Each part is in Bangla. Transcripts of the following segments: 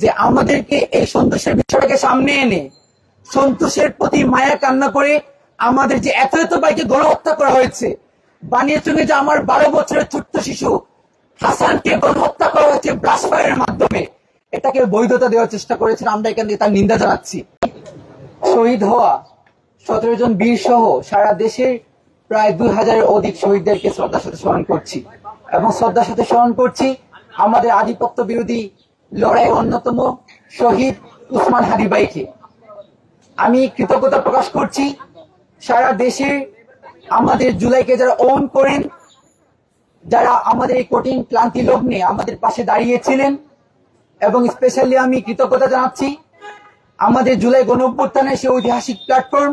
যে আমাদেরকে এই সন্তোষের বিষয়টাকে সামনে এনে সন্তোষের প্রতি মায়া কান্না করে আমাদের যে এত এত বাইকে গণহত্যা করা হয়েছে বানিয়াচুঙ্গে যে আমার বারো বছরের ছোট্ট শিশু হাসানকে গণহত্যা করা হয়েছে ব্রাশ মাধ্যমে। এটাকে বৈধতা দেওয়ার চেষ্টা করেছেন, আমরা এখান থেকে তার নিন্দা জানাচ্ছি। শহীদ হওয়া সতেরো জন বীর সহ সারা দেশের প্রায় দুই হাজারের অধিক শহীদদেরকে শ্রদ্ধার সাথে স্মরণ করছি। এবং শ্রদ্ধার সাথে স্মরণ করছি আমাদের আধিপত্য বিরোধী লড়াইয়ের অন্যতম শহীদ উসমান হাদিবাইকে আমি কৃতজ্ঞতা প্রকাশ করছি। সারা দেশে আমাদের জুলাইকে যারা ওন করেন, যারা আমাদের এই কঠিন ক্লান্তি লগ্নে আমাদের পাশে দাঁড়িয়েছিলেন, এবং স্পেশালি আমি কৃতজ্ঞতা জানাচ্ছি, আমাদের জুলাই গণ অভ্যুত্থানের সে ঐতিহাসিক প্ল্যাটফর্ম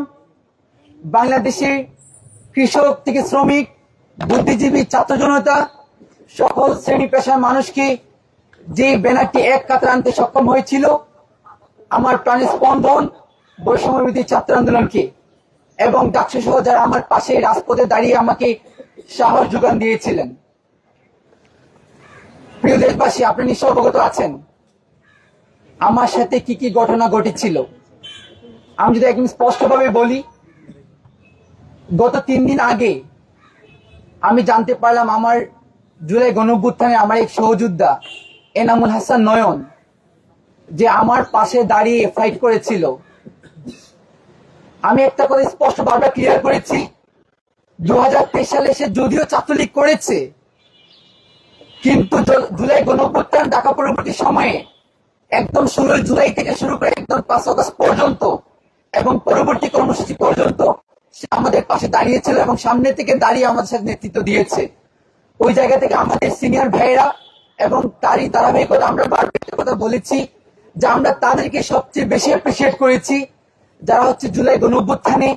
বাংলাদেশের কৃষক থেকে শ্রমিক, বুদ্ধিজীবী ছাত্র জনতা, সকল শ্রেণি পেশার মানুষকে যে ব্যানারটি এক কাতার আনতে সক্ষম হয়েছিল, আমার প্রাণের স্পন্দন বৈষম্যবিধি ছাত্র আন্দোলনকে এবং ডাকসু সহ যারা আমার পাশে রাজপথে দাঁড়িয়ে আমাকে সাহস যোগান দিয়েছিলেন। প্রিয় দেশবাসী, আপনি নিশ্চয় অবগত আছেন। আমার সাথে কি কি ঘটনা ঘটেছিল? আমি যদি একদম স্পষ্টভাবে বলি, গত তিন দিন আগে আমি জানতে পারলাম আমার জুলাই গণভ্যুত্থানে আমার এক সহযোদ্ধা এনামুল হাসান নয়ন, যে আমার পাশে দাঁড়িয়ে ফাইট করেছিল। আমি একটা কথা স্পষ্ট বারবার ক্লিয়ার করেছি। দু সালে সে যদিও ছাত্রলীগ করেছে, কিন্তু জুলাই গণভ্যুত্থান ঢাকা পরবর্তী সময়ে একদম ষোলোই জুলাই থেকে শুরু করে একদম পাঁচ আগস্ট পর্যন্ত এবং পরবর্তী কর্মসূচি পর্যন্ত সে আমাদের পাশে দাঁড়িয়েছিল এবং সামনে থেকে দাঁড়িয়ে আমাদের সাথে নেতৃত্ব দিয়েছে। ওই জায়গা থেকে আমাদের সিনিয়র ভাইয়েরা এবং তারই ধারাবাহিকতা আমরা বারবার একটা কথা বলেছি, যে আমরা তাদেরকে সবচেয়ে বেশি অ্যাপ্রিসিয়েট করেছি। যারা হচ্ছে জুলাই গণঅভ্যুত্থানে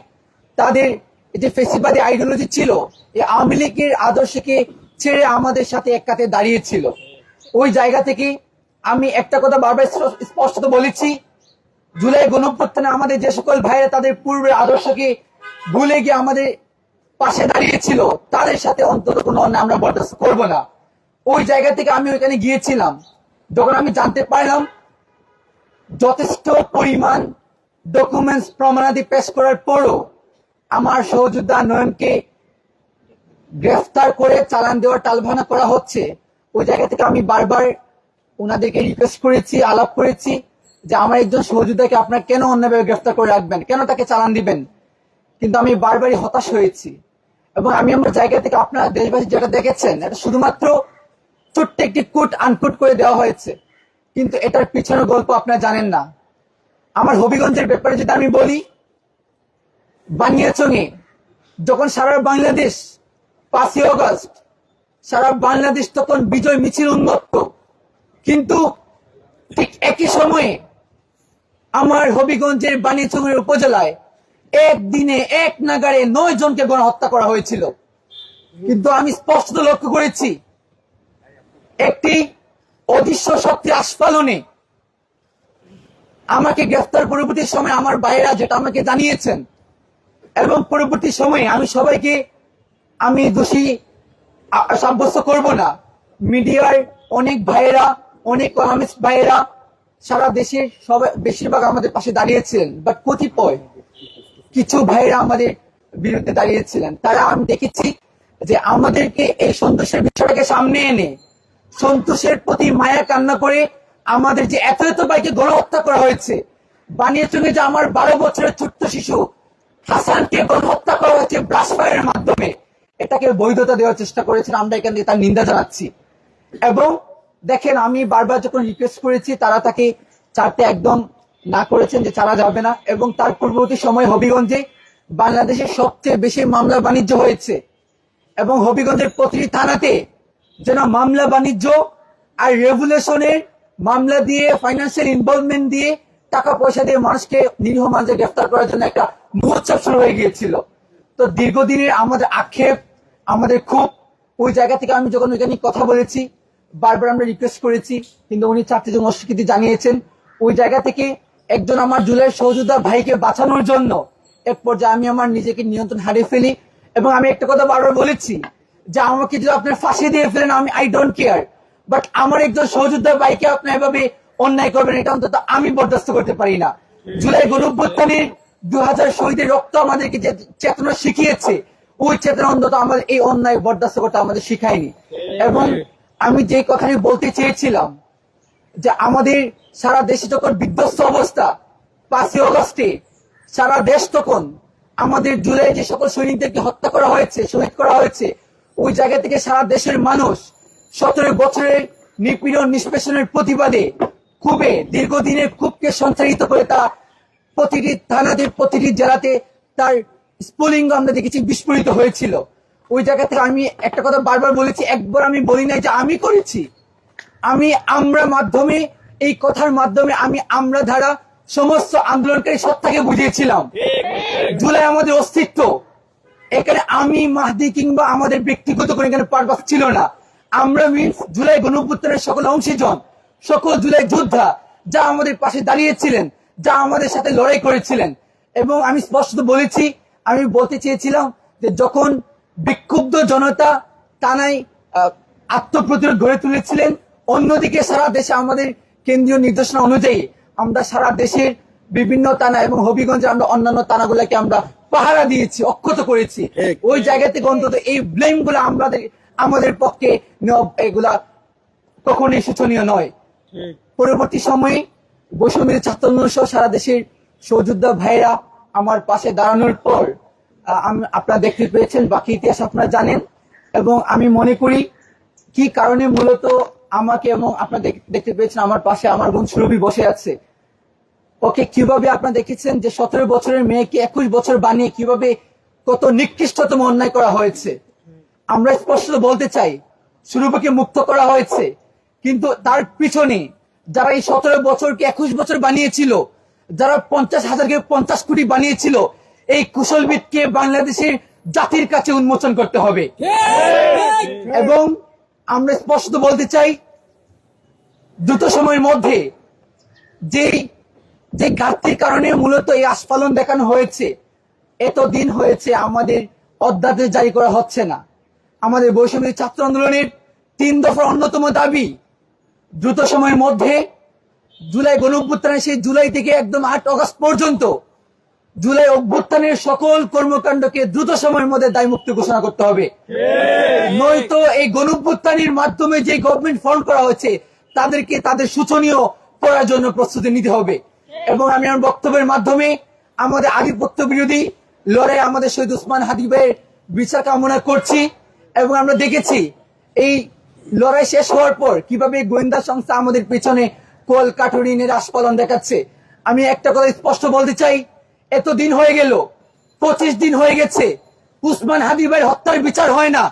তাদের যে ফেসিবাদী আইডিওলজি ছিল, এই আওয়ামী লীগের আদর্শকে ছেড়ে আমাদের সাথে এক দাঁড়িয়েছিল। ওই জায়গা থেকে আমি একটা কথা বারবার স্প- স্পষ্টত বলেছি, জুলাই গণঅভ্যুত্থানে আমাদের যে সকল ভাইরা তাদের পূর্বের আদর্শকে ভুলে গিয়ে আমাদের পাশে দাঁড়িয়েছিল, তাদের সাথে অন্তত কোনো অন্যায় আমরা বরদাস্ত করব না। ওই জায়গা থেকে আমি ওইখানে গিয়েছিলাম। যখন আমি জানতে পারলাম, যথেষ্ট পরিমাণ ডকুমেন্টস প্রমাণাদি পেশ করার পরও আমার সহযোদ্ধা নয়নকে গ্রেফতার করে চালান দেওয়ার টালভানা করা হচ্ছে। ওই জায়গা থেকে আমি বারবার ওনাদেরকে রিকোয়েস্ট করেছি, আলাপ করেছি যে আমার একজন সহযোদ্ধাকে আপনার কেন অন্যভাবে গ্রেফতার করে রাখবেন? কেন তাকে চালান দিবেন? কিন্তু আমি বারবারই হতাশ হয়েছি। এবং আমি আমার জায়গা থেকে আপনার দেশবাসী যেটা দেখেছেন, এটা শুধুমাত্র ছোট্ট একটি কোট আনকুট করে দেওয়া হয়েছে। কিন্তু এটার পিছনের গল্প আপনারা জানেন না। আমার হবিগঞ্জের ব্যাপারে যদি আমি বলি বানিয়াচঙে যখন সারা বাংলাদেশ পাঁচই অগস্ট সারা বাংলাদেশ তখন বিজয় মিছিল উন্মুক্ত কিন্তু ঠিক একই সময়ে আমার হবিগঞ্জের বানিয়াচঙের উপজেলায় একদিনে এক নাগারে নয় জনকে গণহত্যা করা হয়েছিল। কিন্তু আমি স্পষ্ট লক্ষ্য করেছি একটি অদৃশ্য শক্তি আস্ফালনে আমাকে গ্রেফতার পরবর্তী সময় আমার ভাইয়েরা যেটা আমাকে জানিয়েছেন, এবং পরবর্তী সময়ে আমি সবাইকে, আমি দোষী সাব্যস্ত করব না। মিডিয়ার অনেক ভাইয়েরা অনেক ভাইয়েরা সারা দেশের সবাই বেশিরভাগ আমাদের পাশে দাঁড়িয়েছিলেন বাট কতিপয় কিছু ভাইয়েরা আমাদের বিরুদ্ধে দাঁড়িয়েছিলেন। তারা আমি দেখেছি যে আমাদেরকে এই সন্তোষের বিষয়টাকে সামনে এনে সন্তোষের প্রতি মায়া কান্না করে আমাদের যে এত এত বাইকে গণহত্যা করা হয়েছে বানিয়াচুঙ্গে যে আমার বারো বছরের ছোট্ট শিশু হাসানকে গণহত্যা করা হয়েছে ব্রাশ মাধ্যমে, এটাকে বৈধতা দেওয়ার চেষ্টা করেছেন, আমরা এখান থেকে তার নিন্দা জানাচ্ছি। এবং দেখেন, আমি বারবার যখন রিকোয়েস্ট করেছি, তারা তাকে চারটে একদম না করেছেন যে ছাড়া যাবে না, এবং তার পূর্ববর্তী সময় হবিগঞ্জে বাংলাদেশের সবচেয়ে বেশি মামলা বাণিজ্য হয়েছে। এবং হবিগঞ্জের প্রতিটি থানাতে যেন মামলা বাণিজ্য আর রেগুলেশনের মামলা দিয়ে ফাইন্যান্সিয়াল ইনভলভমেন্ট দিয়ে টাকা পয়সা দিয়ে মানুষকে নিরীহ মানুষকে গ্রেফতার করার জন্য একটা মহোৎসব শুরু হয়ে গিয়েছিল। তো দীর্ঘদিনের আমাদের আক্ষেপ, আমাদের খুব ওই জায়গা থেকে আমি যখন ওইখানে কথা বলেছি, বারবার আমরা রিকোয়েস্ট করেছি, কিন্তু উনি চারটি জন অস্বীকৃতি জানিয়েছেন, ওই জায়গা থেকে একজন আমার জুলাই সহযোদ্ধা ভাইকে বাঁচানোর জন্য এক পর্যায়ে আমি আমার নিজেকে নিয়ন্ত্রণ হারিয়ে ফেলি। এবং আমি একটা কথা বারবার বলেছি যে আমাকে যদি আপনার ফাঁসি দিয়ে ফেলেন, আমি আই ডোন্ট কেয়ার বাট আমার একজন সহযোদ্ধা ভাইকে আপনি এভাবে অন্যায় করবেন, এটা অন্তত আমি বরদাস্ত করতে পারি না। জুলাই গণঅভ্যুত্থানের দু হাজার শহীদের রক্ত আমাদেরকে যে চেতনা শিখিয়েছে, ওই চেতনা অন্তত আমাদের এই অন্যায় বরদাস্ত করতে আমাদের শিখায়নি। এবং আমি যে কথাটি বলতে চেয়েছিলাম, যে আমাদের সারা দেশে যখন বিধ্বস্ত অবস্থা, পাঁচই অগস্টে, সারা দেশ তখন আমাদের জুলাই যে সকল সৈনিকদেরকে হত্যা করা হয়েছে, শহীদ করা হয়েছে ওই জায়গা থেকে সারা দেশের মানুষ সতেরো বছরের নিপীড়ন নিষ্পেষণের প্রতিবাদে খুবই দীর্ঘদিনের ক্ষোভকে সঞ্চারিত করে তা প্রতিটি থানাতে প্রতিটি জেলাতে তার স্ফুলিঙ্গ আমরা দেখেছি বিস্ফোরিত হয়েছিল। ওই জায়গা থেকে আমি একটা কথা বারবার বলেছি একবার আমি বলি নাই যে আমি করেছি। আমি আমরা মাধ্যমে এই কথার মাধ্যমে আমি আমরা ধারা সমস্ত আন্দোলনকারী সত্তাকে বুঝিয়েছিলাম। জুলাই আমাদের অস্তিত্ব। এখানে আমি মাহদি কিংবা আমাদের ব্যক্তিগত কোনো এখানে পারপাস ছিল না। আমরা মিনস জুলাই গণঅভ্যুত্থানের সকল অংশীজন সকল জুলাই যোদ্ধা যা আমাদের পাশে দাঁড়িয়েছিলেন যা আমাদের সাথে লড়াই করেছিলেন। এবং আমি স্পষ্ট বলেছি আমি বলতে চেয়েছিলাম যে যখন বিক্ষুব্ধ জনতা আহ, আত্মপ্রতিরোধ গড়ে তুলেছিলেন অন্যদিকে সারা দেশে আমাদের কেন্দ্রীয় নির্দেশনা অনুযায়ী আমরা সারা দেশের বিভিন্ন থানা এবং হবিগঞ্জে আমরা অন্যান্য থানাগুলোকে আমরা পাহারা দিয়েছি অক্ষত করেছি। ওই জায়গা থেকে অন্তত এই ব্লেমগুলো আমাদের আমাদের পক্ষে এগুলা কখনোই শোচনীয় নয়। পরবর্তী সময়ে বৈষম্যের ছাত্র সহ সারা দেশের সহযোদ্ধা ভাইরা আমার পাশে দাঁড়ানোর পর আপনারা দেখতে পেয়েছেন বাকি ইতিহাস আপনারা জানেন। এবং আমি মনে করি কি কারণে মূলত আমাকে এবং আপনারা দেখতে পেয়েছেন আমার পাশে আমার বোন সুরভি বসে আছে। ওকে কীভাবে আপনারা দেখেছেন যে সতেরো বছরের মেয়েকে একুশ বছর বানিয়ে কীভাবে কত নিকৃষ্টতম অন্যায় করা হয়েছে? আমরা স্পষ্ট বলতে চাই, সুরূপকে মুক্ত করা হয়েছে। কিন্তু তার পিছনে যারা এই সতেরো বছরকে একুশ বছর বানিয়েছিল, যারা পঞ্চাশ হাজারকে পঞ্চাশ কোটি বানিয়েছিল, এই কুশলবিদকে বাংলাদেশের জাতির কাছে উন্মোচন করতে হবে। এবং আমরা স্পষ্ট বলতে চাই, দ্রুত সময়ের মধ্যে যে যে ঘাটতির কারণে মূলত এই আস্ফালন দেখানো হয়েছে এত দিন হয়েছে, আমাদের অধ্যাদেশ জারি করা হচ্ছে না। আমাদের বৈষম্যের ছাত্র আন্দোলনের তিন দফার অন্যতম দাবি, দ্রুত সময়ের মধ্যে জুলাই গণঅভ্যুত্থানের সেই জুলাই থেকে একদম আট অগস্ট পর্যন্ত জুলাই অভ্যুত্থানের সকল কর্মকাণ্ডকে দ্রুত সময়ের মধ্যে দায়মুক্ত ঘোষণা করতে হবে। নয়তো এই গণঅভ্যুত্থানের মাধ্যমে যে গভর্নমেন্ট ফর্ম করা হয়েছে, তাদেরকে তাদের শোচনীয় করার জন্য প্রস্তুতি নিতে হবে। এবং আমি আমার বক্তব্যের মাধ্যমে আমাদের আধিপত্য বিরোধী লড়াই আমাদের শহীদ উসমান হাদিবের বিচার কামনা করছি এবং আমরা দেখেছি এই লড়াই শেষ হওয়ার পর কীভাবে গোয়েন্দা সংস্থা আমাদের পেছনে কোল কাটুরিনের আস্ফলন দেখাচ্ছে। আমি একটা কথা স্পষ্ট বলতে চাই এত দিন হয়ে গেল, পঁচিশ দিন হয়ে গেছে, উসমান হাদিবের হত্যার বিচার হয় না।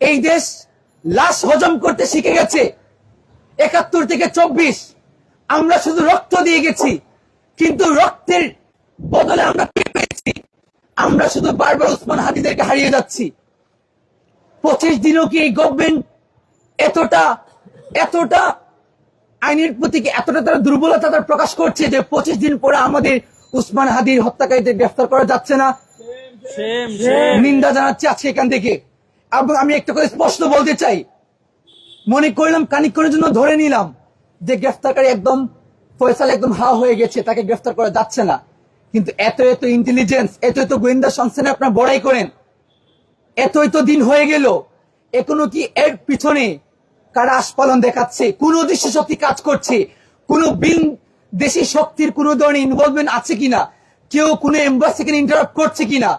এই দেশ লাশ হজম করতে শিখে গেছে, একাত্তর থেকে চব্বিশ। আমরা শুধু রক্ত দিয়ে গেছি কিন্তু রক্তের বদলে আমরা কি পেয়েছি। আমরা শুধু বারবার উসমান হাদিদেরকে হারিয়ে যাচ্ছি। পঁচিশ দিনও কি এই গভর্নমেন্ট এতটা এতটা আইনের প্রতি এতটা তারা দুর্বলতা তারা প্রকাশ করছে যে পঁচিশ দিন পরে আমাদের উসমান হাদির হত্যাকারীদের গ্রেফতার করা যাচ্ছে না? নিন্দা জানাচ্ছি আজকে এখান থেকে। এবং আমি একটা কথা স্পষ্ট বলতে চাই। মনে করলাম কানিক্ষণের জন্য ধরে নিলাম। যে গ্রেফতারকারী একদম ফয়সাল একদম হা হয়ে গেছে, তাকে গ্রেফতার করা যাচ্ছে না। কিন্তু এত এত ইন্টেলিজেন্স এত এত গোয়েন্দা সংস্থানে আপনার বড়াই করেন। এত এত দিন হয়ে গেল। এখনও কি এর পিছনে কারা আস্ফালন দেখাচ্ছে? কোন উদ্দেশ্য শক্তি কাজ করছে? কোন বিন দেশি শক্তির কোন ধরনের ইনভলভমেন্ট আছে কিনা? কেউ কোনো এম্বাসিকে ইন্টারাপ্ট করছে কিনা?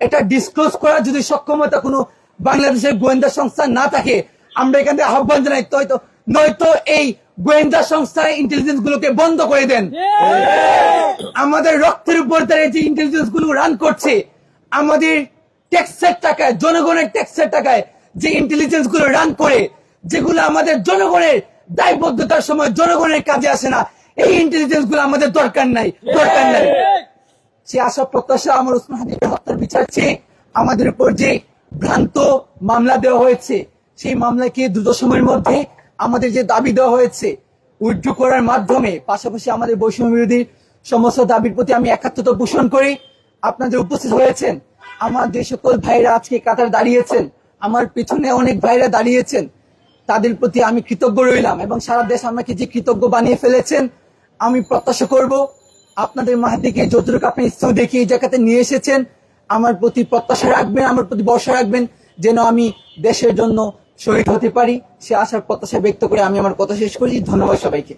এটা ডিসক্লোজ করার যদি সক্ষমতা কোনো বাংলাদেশের গোয়েন্দা সংস্থা না থাকে, আমরা এখান থেকে আহ্বান জানাই হয়তো নয়তো এই গোয়েন্দা সংস্থার ইন্টেলিজেন্স গুলোকে বন্ধ করে দেন। আমাদের রক্তের উপর তারা যে ইন্টেলিজেন্সগুলো রান করছে আমাদের ট্যাক্সের টাকায় জনগণের ট্যাক্সের টাকায় যে ইন্টেলিজেন্সগুলো রান করে যেগুলো আমাদের জনগণের দায়বদ্ধতার সময় জনগণের কাজে আসে না এই ইন্টেলিজেন্সগুলো আমাদের দরকার নাই দরকার নাই। সে আশা প্রত্যাশা আমার উসমান হাদিকে হত্যার বিচার চেয়ে আমাদের উপর যে ভ্রান্ত মামলা দেওয়া হয়েছে সেই মামলাকে দ্রুত সময়ের মধ্যে আমাদের যে দাবি দেওয়া হয়েছে, উইথড্র করার মাধ্যমে, পাশাপাশি আমাদের বৈষম্য বিরোধী সমস্ত দাবির প্রতি আমি একাত্মতা পোষণ করি। আপনাদের উপস্থিত হয়েছেন, আমার যে সকল ভাইরা আজকে কাতার দাঁড়িয়েছেন, আমার পিছনে অনেক ভাইরা দাঁড়িয়েছেন, তাদের প্রতি আমি কৃতজ্ঞ রইলাম এবং সারা দেশ আমাকে যে কৃতজ্ঞ বানিয়ে ফেলেছেন, আমি প্রত্যাশা করব আপনাদের মাহাদিকে যতটুকু আপনি স্থল দেখিয়ে এই জায়গাতে নিয়ে এসেছেন, আমার প্রতি প্রত্যাশা রাখবেন, আমার প্রতি ভরসা রাখবেন, যেন আমি দেশের জন্য শহীদ হতে পারি, সে আশার প্রত্যাশা ব্যক্ত করে আমি আমার কথা শেষ করছি। ধন্যবাদ সবাইকে।